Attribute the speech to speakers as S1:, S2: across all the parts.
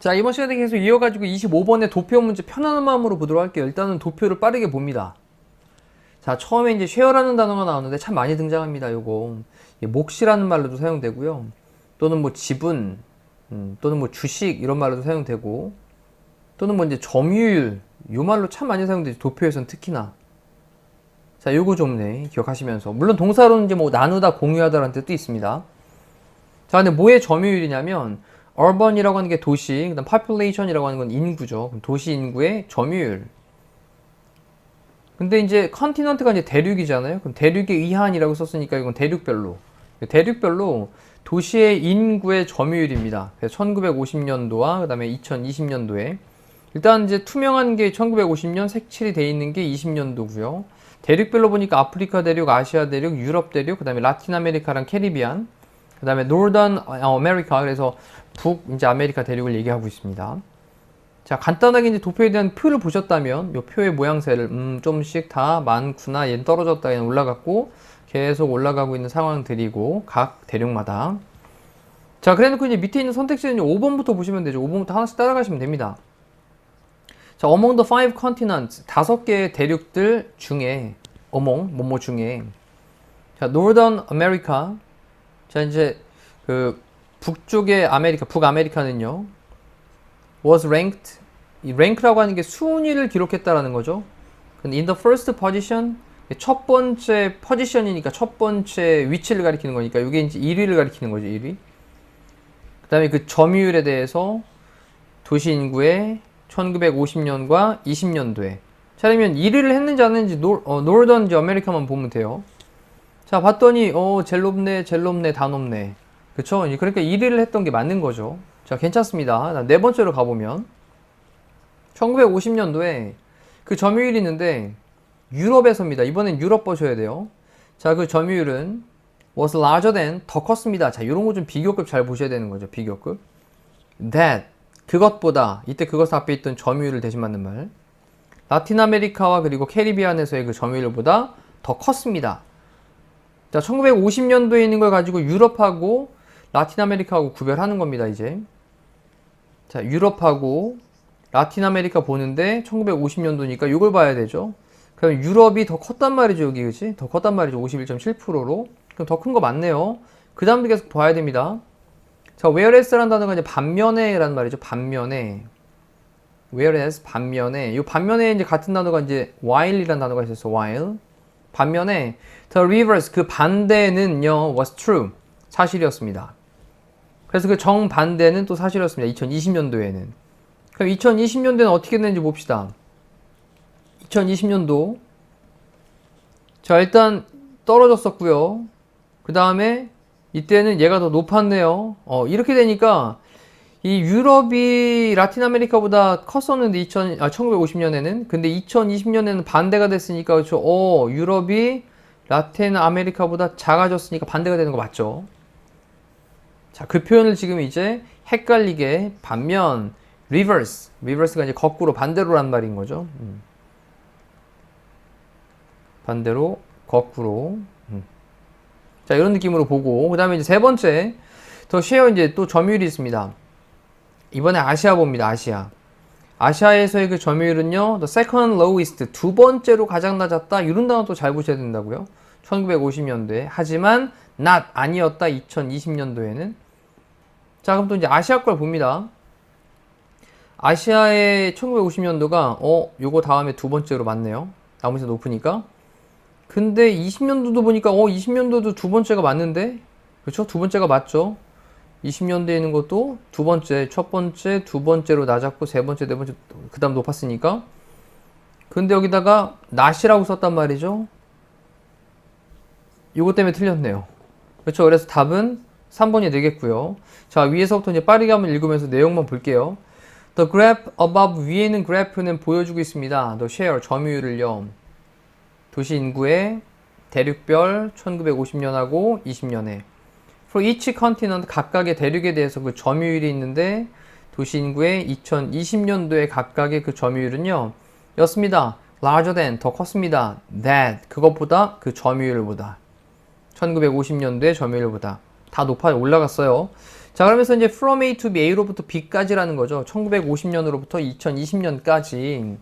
S1: 자 이번 시간에 계속 이어가지고 25번의 도표 문제 편안한 마음으로 보도록 할게요. 일단은 도표를 빠르게 봅니다. 자 처음에 이제 쉐어라는 단어가 나오는데 참 많이 등장합니다 요거. 이 몫이라는 말로도 사용되고요. 또는 뭐 지분 음, 또는 뭐 주식 이런 말로도 사용되고 또는 뭐 이제 점유율 요 말로 참 많이 사용되죠 도표에선 특히나 자 요거 좀 네, 기억하시면서 물론 동사로는 이제 뭐 나누다 공유하다라는 뜻도 있습니다 자 근데 뭐의 점유율이냐면 urban이라고 하는 게 도시, 그 다음 population이라고 하는 건 인구죠. 도시 인구의 점유율. 근데 이제 컨티넌트가 이제 대륙이잖아요. 그럼 대륙의 위한이라고 썼으니까 이건 대륙별로. 대륙별로 도시의 인구의 점유율입니다. 그래서 1950년도와 그 다음에 2020년도에 일단 이제 투명한 게 1950년 색칠이 돼 있는 게 20년도고요. 대륙별로 보니까 아프리카 대륙, 아시아 대륙, 유럽 대륙, 그다음에 라틴 아메리카랑 캐리비안, 그다음에 노던 아메리카 그래서 북 이제 아메리카 대륙을 얘기하고 있습니다. 자 간단하게 이제 도표에 대한 표를 보셨다면 이 표의 모양새를 음 좀씩 다 많구나 얘는 떨어졌다 얘는 올라갔고 계속 올라가고 있는 상황들이고 각 대륙마다 자 그래놓고 이제 밑에 있는 선택지는 5번부터 보시면 되죠 5번부터 하나씩 따라가시면 됩니다 자 among the five continents 다섯 개의 대륙들 중에 among 뭐뭐 중에 자 northern America 자 이제 그 북쪽의 아메리카, 북아메리카는요. was ranked 이 rank라고 하는 게 순위를 기록했다라는 거죠. 근데 in the first position 첫 번째 포지션이니까 첫 번째 위치를 가리키는 거니까 이게 이제 1위를 가리키는 거죠, 1위. 그다음에 그 점유율에 대해서 도시 인구의 1950년과 20년도에 자 그러면 1위를 했는지 안 했는지 노, 어, 노던 아메리카만 보면 돼요. 자 봤더니 어 젤 높네 젤 높네 다 높네. 그쵸? 그러니까 1위를 했던 게 맞는 거죠. 자 괜찮습니다. 네 번째로 가보면 1950년도에 그 점유율이 있는데 유럽에서입니다. 이번엔 유럽 보셔야 돼요. 자 그 점유율은 was larger than 더 컸습니다. 자 이런 거 좀 비교급 잘 보셔야 되는 거죠. 비교급. That 그것보다 이때 그것 앞에 있던 점유율을 대신 맞는 말 라틴 아메리카와 그리고 캐리비안에서의 그 점유율보다 더 컸습니다 자, 1950년도에 있는 걸 가지고 유럽하고 라틴 아메리카하고 구별하는 겁니다, 이제. 자, 유럽하고 라틴 아메리카 보는데 1950년도니까 이걸 봐야 되죠. 그럼 유럽이 더 컸단 말이죠, 여기, 그치? 더 컸단 말이죠, 51.7%로. 그럼 더 큰 거 맞네요. 그 다음도 계속 봐야 됩니다. 자, whereas라는 단어가 이제 반면에라는 말이죠, 반면에. whereas, 반면에. 이 반면에 이제 같은 단어가 이제 while이라는 단어가 있었어, while. 반면에 the reverse 그 반대는요 was true 사실이었습니다. 그래서 그 정반대는 또 사실이었습니다. 2020년도에는. 그럼 2020년도에는 어떻게 됐는지 봅시다. 2020년도 자 일단 떨어졌었고요. 그 다음에 이때는 얘가 더 높았네요. 어, 이렇게 되니까 이 유럽이 라틴 아메리카보다 컸었는데 2000, 아, 1950년에는 근데 2020년에는 반대가 됐으니까 그렇죠. 어, 유럽이 라틴 아메리카보다 작아졌으니까 반대가 되는 거 맞죠? 자, 그 표현을 지금 이제 헷갈리게 반면 reverse, reverse가 이제 거꾸로 반대로란 말인 거죠. 음. 반대로 거꾸로. 음. 자, 이런 느낌으로 보고 그 다음에 이제 세 번째 더 쉐어 이제 또 점유율이 있습니다. 이번에 아시아 봅니다. 아시아. 아시아에서의 그 점유율은요, the second lowest, 두 번째로 가장 낮았다. 이런 단어 또 잘 보셔야 된다고요. 1950년도에. 하지만 not 아니었다. 2020년도에는. 자, 그럼 또 이제 아시아 걸 봅니다. 아시아의 1950년도가 어, 요거 다음에 두 번째로 맞네요. 나머지 높으니까. 근데 20년도도 보니까 어, 20년도도 두 번째가 맞는데. 그렇죠? 두 번째가 맞죠. 20년대에 있는 것도 두 번째, 첫 번째, 두 번째로 낮았고 세 번째, 네 번째, 그 다음 높았으니까. 근데 여기다가 낫이라고 썼단 말이죠. 이것 때문에 틀렸네요. 그렇죠. 그래서 답은 3번이 되겠고요. 자, 위에서부터 이제 빠르게 한번 읽으면서 내용만 볼게요. The graph above 위에는 그래프는 보여주고 있습니다. The share 점유율을요. 도시 인구의 대륙별 1950년하고 20년에 For each continent 각각의 대륙에 대해서 그 점유율이 있는데 도시 인구의 2020년도에 각각의 그 점유율은요. 였습니다. larger than 더 컸습니다. that 그것보다 그 점유율보다 1950년도에 점유율보다 다 높아 올라갔어요. 자 그러면서 이제 from A to B A로부터 B까지라는 거죠. 1950년으로부터 2020년까지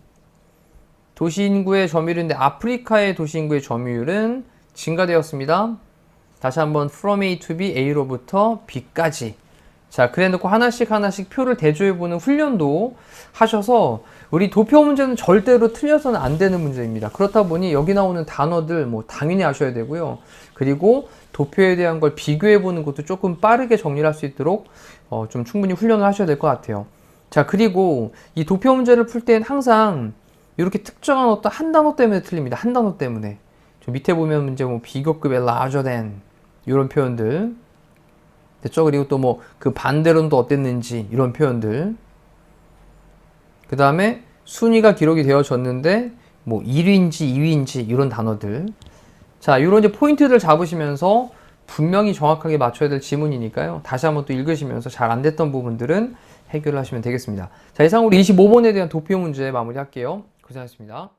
S1: 도시 인구의 점유율인데 아프리카의 도시 인구의 점유율은 증가되었습니다. 다시 한번 from A to B A로부터 B까지 자, 그래 놓고 하나씩 하나씩 표를 대조해보는 훈련도 하셔서 우리 도표 문제는 절대로 틀려서는 안 되는 문제입니다. 그렇다 보니 여기 나오는 단어들 뭐 당연히 아셔야 되고요. 그리고 도표에 대한 걸 비교해보는 것도 조금 빠르게 정리를 할 수 있도록 어, 좀 충분히 훈련을 하셔야 될 것 같아요. 자, 그리고 이 도표 문제를 풀 때는 항상 이렇게 특정한 어떤 한 단어 때문에 틀립니다. 한 단어 때문에. 저 밑에 보면 문제 뭐 비교급의 larger than 이런 표현들 됐죠? 그리고 또 뭐그또 어땠는지 이런 표현들. 그 다음에 순위가 기록이 되어졌는데 뭐 1위인지 2위인지 이런 단어들. 자, 이런 이제 포인트들 잡으시면서 분명히 정확하게 맞춰야 될 지문이니까요. 다시 한번 또 읽으시면서 잘 안 됐던 부분들은 해결을 하시면 되겠습니다. 자, 이상으로 25번에 대한 도표 문제 마무리할게요. 고생하셨습니다.